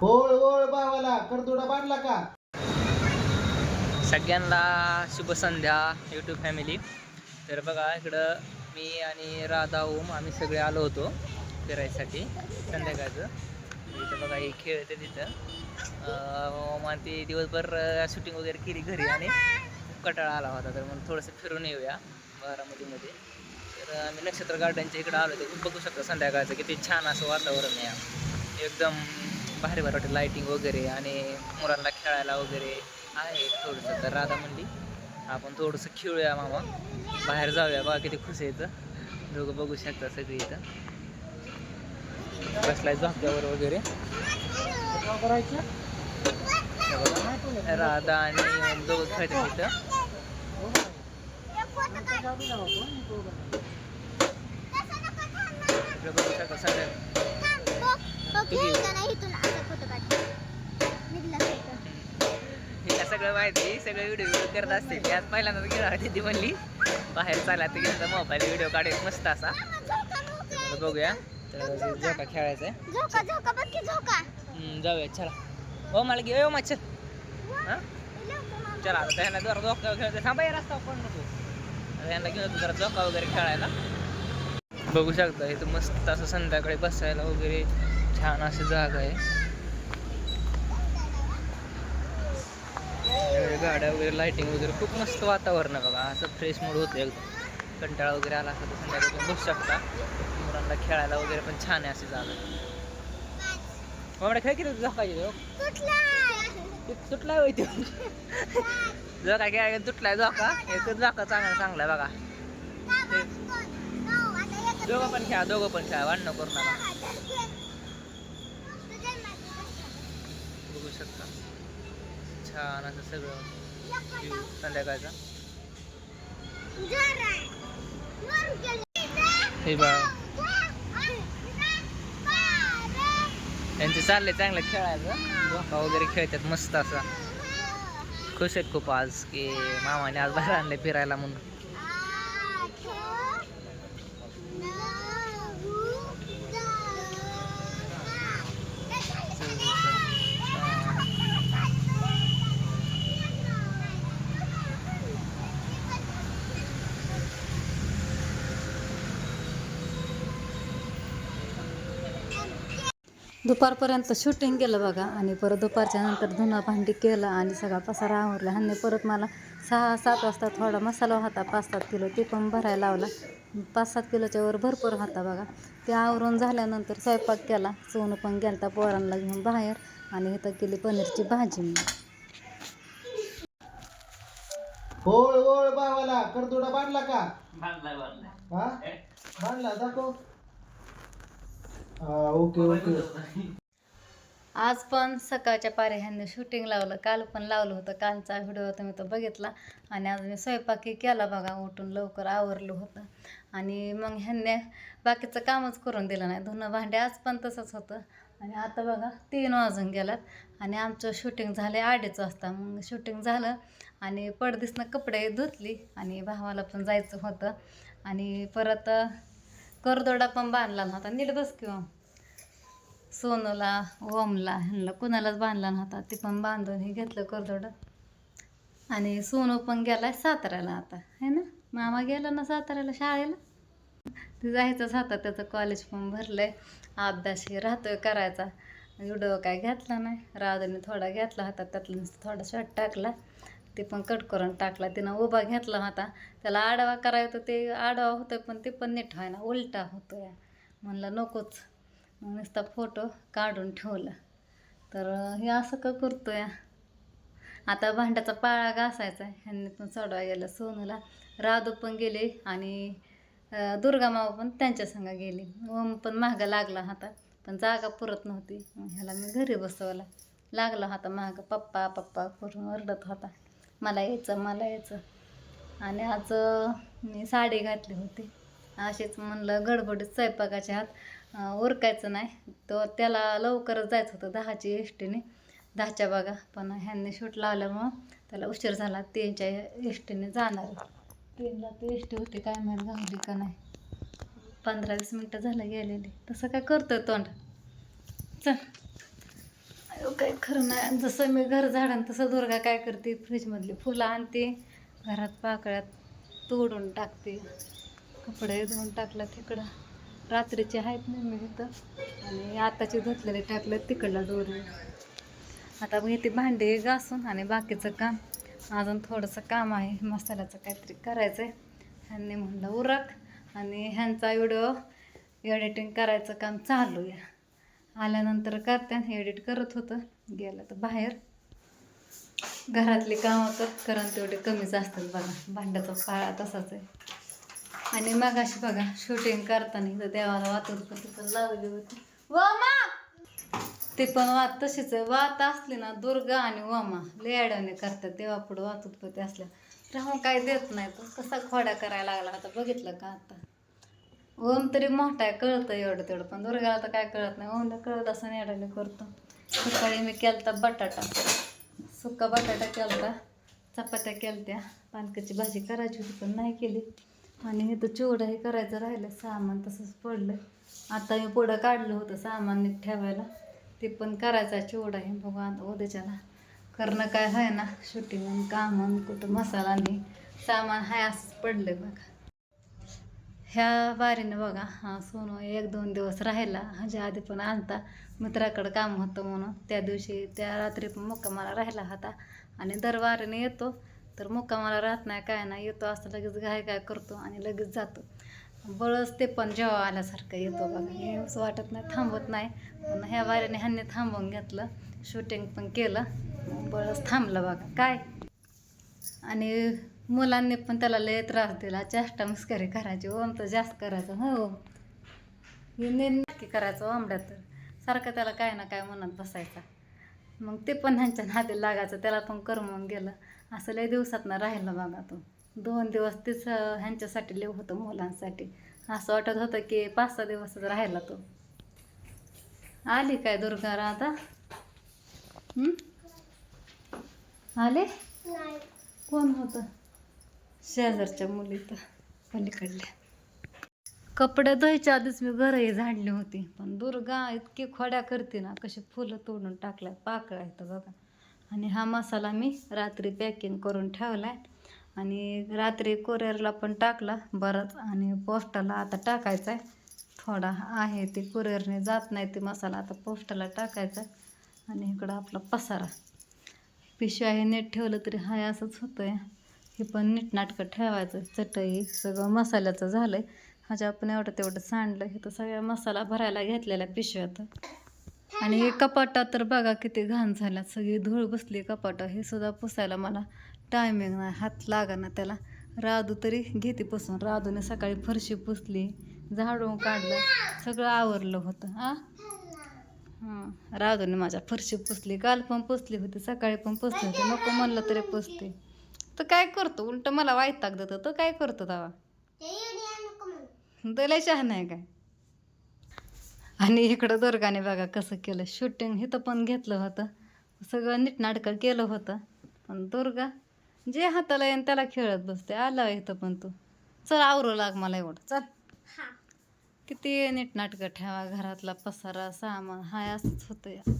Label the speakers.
Speaker 1: होळ होळ भावाला करदोडा बांधला का?
Speaker 2: सगळ्यांना शुभ संध्या यूट्यूब फॅमिली तर बघा इकडं मी आणि राधा ओम आम्ही सगळे आलो होतो फिरायसाठी संध्याकाळचं. इथं बघा हे खेळते तिथं. मग ती दिवसभर शूटिंग वगैरे केली घरी आणि कटाळा आला होता. तर मग थोडंसं फिरून येऊया बारामतीमध्ये. तर आम्ही नक्षत्र गार्डनच्या इकडं आलो होतो. बघू शकता संध्याकाळचं किती छान असं वातावरण आहे. एकदम भारी भारी वाटतं लाईटिंग वगैरे आणि मुलांना खेळायला वगैरे आहे थोडंसं. तर राधा म्हणली आपण थोडंसं खेळूया मामा. बाहेर जाऊया बा किती खुश आहे दोघं बघू शकता सगळी इथं. बसलाय झोक्यावर वगैरे. राधा आणि दोघं खेळतात इथं. बघू शकता सगळ्या हिला सगळं माहिती सगळं व्हिडिओ व्हिडिओ करत असते ती आज पहिल्यांदा गेला होती ती म्हणली. बाहेर चाला तर गेला मोबाईल व्हिडिओ काढेल मस्त असा. बघूया. तर झोका. खेळायचा जाऊया चला. हो मला घे हो मच्छर. हां? चला आता ह्यांना जरा झोका खेळतो थांबा या रस्ता कोण नको आता ह्यांना घेऊन जातो जरा झोका वगैरे खेळायला. बघू शकता इथं मस्त असं संध्याकाळी बसायला वगैरे. छान अशी जागा आहे. गाड्या वगैरे लाइटिंग वगैरे खूप मस्त वातावरण आहे बघा. असं फ्रेश मूड होतं एकदम. कंटाळा वगैरे आला असं तर संध्याकाळी बसू शकता. मुलांना खेळायला वगैरे पण छान आहे अशी जागा. मग खेळ किती झोकायचे हो ते? तुटलाय. होय तो? झोका खेळायला तुटलाय झोका एक झोका चांगला चांगला बघा. दोघं पण खेळा दोघं पण खेळा. वाढणं करू नका बघू शकता. छान असं सगळं. संध्याकाळचा. हे बा. यांचे चालले चांगलं खेळायचं झोका वगैरे खेळतात मस्त असा. खुश आहेत खूप आज की मामाने आज बाहेर आणले फिरायला म्हणून.
Speaker 3: दुपारपर्यंत शूटिंग केलं बघा. आणि परत दुपारच्या नंतर धुणं भांडी केलं आणि सगळा पसारा आवरला. ह्यांनी परत मला सहा सात वाजता थोडा मसाला होता पाच सात किलो. ते पण भरायला लावला. पाच सात किलोच्या वर भरपूर होता बघा. ते आवरून झाल्यानंतर स्वयंपाक केला. सोनं पण गेलता पोरांना घेऊन बाहेर आणि इथं केली पनीरची भाजी मी.
Speaker 1: होळ होळ करदोडा बांधला का?
Speaker 2: बांधलाय बांधलाय.
Speaker 1: हा? बांधला दाखव. हा ओके ओके.
Speaker 3: आज पण सकाळच्या पारी ह्यांनी शूटिंग लावलं. काल पण लावलं होतं. कालचा व्हिडिओ तुम्ही तो बघितला. आणि आज मी स्वयंपाकी केला बघा. उठून लवकर आवरलं होतं. आणि मग ह्यांनी बाकीचं कामच करून दिलं नाही. धुणं भांडे आज पण तसंच होतं. आणि आता बघा तीन वाजून गेलात आणि आमचं शूटिंग झाले अडीच वाजता. मग शूटिंग झालं आणि पडदिसनं कपडे धुतली. आणि भावाला पण जायचं होतं. आणि परत करदोडा पण बांधला नव्हता. नीट बस किंवा हो. सोनूला ओमला ह्यांना कुणालाच बांधला नव्हता. ते पण बांधून हे घेतलं करदोडं. आणि सोनू पण गेला साताऱ्याला आता. है ना? मामा गेला ना साताऱ्याला शाळेला? ते जायचंच होता. त्याचं कॉलेज पण भरलंय. अभ्यास हे राहतोय करायचा. व्हिडिओ काय घेतला नाही. राजाने थोडा घेतला होता. त्यातला थोडा शॉर्ट टाकला. ते पण कट करून टाकला. तिनं उभा घेतला होता. त्याला आडवा करायचं ते आडवा होतं पण ते पण नीट व्हायना उलटा होतो या म्हणलं नकोच. मग नुसता फोटो काढून ठेवला. तर हे असं का करतोय? आता भांड्याचा पाळा घासायचा ह्यांनी पण चढवा गेला. सोनूला राधू पण गेले आणि दुर्गा माव पण त्यांच्या संग गेली. ओम पण मागं लागला होता पण जागा पुरत नव्हती. मग ह्याला मी घरी बसवला. लागला होता मागं. पप्पा पप्पा करून ओरडत होता. मला यायचं मला यायचं. आणि आज मी साडी घातली होती. असेच म्हणलं गडबडीत स्वयंपाकाच्या हात ओरकायचं उरकायचं नाही. तो त्याला लवकरच जायचं होतं दहाची एस टीने दहाच्या बघा पण ह्यांनी शूट लावल्यामुळं त्याला उशीर झाला तीनच्या एस टीने जाणार. तीनला ती एस टी होती काय माहीत घालली का नाही. पंधरा वीस मिनटं झालं गेलेली. तसं काय करतोय तोंड. चल. काय खरं नाही. जसं मी घर झाडन तसं दुर्गा काय करते? फ्रीजमधली फुलं आणते. घरात पाकळ्यात तोडून टाकते. कपडे धुवून टाकलं तिकडं रात्रीचे आहेत ना मी इथं. आणि आताचे धुतलेले टाकलं तिकडला दोरी. आता मग इथे भांडे घासून आणि बाकीचं काम अजून थोडंसं काम आहे. मसाल्याचं काहीतरी करायचं आहे ह्यांनी म्हणलं उरक. आणि ह्यांचा व्हिडिओ एडिटिंग करायचं काम चालू आहे. आल्यानंतर करत्यान एडिट करत होतं. गेलं तर बाहेर. घरातली कामं तर कारण तेवढे कमीच असतात बघा. भांड्याचा काळा तसाच आहे. आणि मग अशी बघा शूटिंग करताना इथं देवाला वाचत पण लावली होती. वामा! ते पण वात तशीच आहे. वात असली ना दुर्गा आणि वामा लेड्याने करतात. देवा पुढं वाचत होते असल्या. राहून काय देत नाही. तो कसा खोड्या करायला लागला आता बघितलं का आता? ओम तरी मोठा आहे कळतं एवढं तेवढं. पण दुर्गाला तर काय कळत नाही. ओमला कळत असं नेडाने करतो. सकाळी मी केलता बटाटा. सुका बटाटा केलता. चपात्या केलत्या. पानकाची भाजी करायची होती पण नाही केली. आणि हे तर चिवडाही करायचं राहिलं सामान तसंच पडलं आता मी पुढं काढलं होतं सामान नीट ठेवायला. ते पण करायचं आहे चिवडा हे बघू आता उद्याच्याला करणं काय आहे ना? शूटिंग काम कुठं मसाला आणि सामान हाय असंच पडलं बघा. ह्या वारीनं बघा हा सोनू एक दोन दिवस राहिला ह्याच्या आधी पण आणता मित्राकडं काम होतं म्हणून. त्या दिवशी त्या रात्री पण मुक्कामाला राहिला होता. आणि दर वारीने येतो तर मुक्कामाला राहत नाही काय नाही येतो असं लगेच घाय काय करतो आणि लगेच जातो. बळच ते पण जेव्हा आल्यासारखं येतो बघा. हे असं वाटत नाही थांबत नाही. पण ह्या वारीने ह्यांनी थांबवून घेतलं शूटिंग पण केलं बळस बळच थांबलं बघा. काय? आणि मुलांनी पण त्याला लय त्रास दिला. चेष्टा मस्करी करायची ओम तर जास्त करायचं हो. हे नक्की करायचं ओमड्या तर सारखं त्याला काय ना काय म्हणत बसायचा. मग ते पण ह्यांच्या नादी लागायचं त्याला पण करमून गेलं. असं लय दिवसातनं राहिलं बघा तो. दोन दिवस तीच ह्यांच्यासाठी लिव होतं मुलांसाठी. असं वाटत होतं की पाच सहा दिवसच राहिला तो. आली काय दुर्गा हं? आले? कोण होतं? शेजारच्या मुली तर पलीकडल्या. कपडे धुवायच्या आधीच मी घरही झाडली होती. पण दुर्गा इतकी खोड्या करते ना कशी फुलं तोडून टाकल्या पाकळ्या येतं बघा. आणि हा मसाला मी रात्री पॅकिंग करून ठेवला आहे आणि रात्री कुरिअरला पण टाकला बरंच. आणि पोस्टाला आता टाकायचा आहे थोडा आहे ते कुरिअरने जात नाही ते मसाला आता पोस्टाला टाकायचा आणि इकडं आपला पसारा. पिशव्या हे नीट ठेवलं तरी हाय असंच होतं आहे हे पण नीटनाटकं ठेवायचं चटई सगळं मसाल्याचं झालं आहे ह्याच्या आपण एवढं तेवढं सांडलं. हे तर सगळ्या मसाला भरायला घेतलेल्या पिशव्यात. आणि हे कपाटात तर बघा किती घाण झाल्या सगळी धूळ बसली कपाटं हे सुद्धा पुसायला मला टायमिंग नाही. हात लागा ना त्याला. राधू तरी घेते पुसून. राधूने सकाळी फरशी पुसली झाडून काढलं. सगळं आवरलं होतं. आ? हां. राधूने माझ्या फरशी पुसली. काल पण पुसली होती सकाळी पण पुसली होती. नको म्हणलं तरी पुसते. तर काय करतो? उलट मला वाईटाक देतो. तर काय करतो तेव्हा त्याला शहाण आहे काय? आणि इकडं दुर्गाने बघा कसं केलं. शूटिंग इथं पण घेतलं होतं. सगळं नीटनाटकं केलं होतं. पण दुर्गा जे हाताला येईन त्याला खेळत बसते आला इथं पण तू. चल आवरू लाग मला एवढं. चल. किती नीटनाटकं ठेवा घरातला पसारा सामान. हाय असंच होतं या.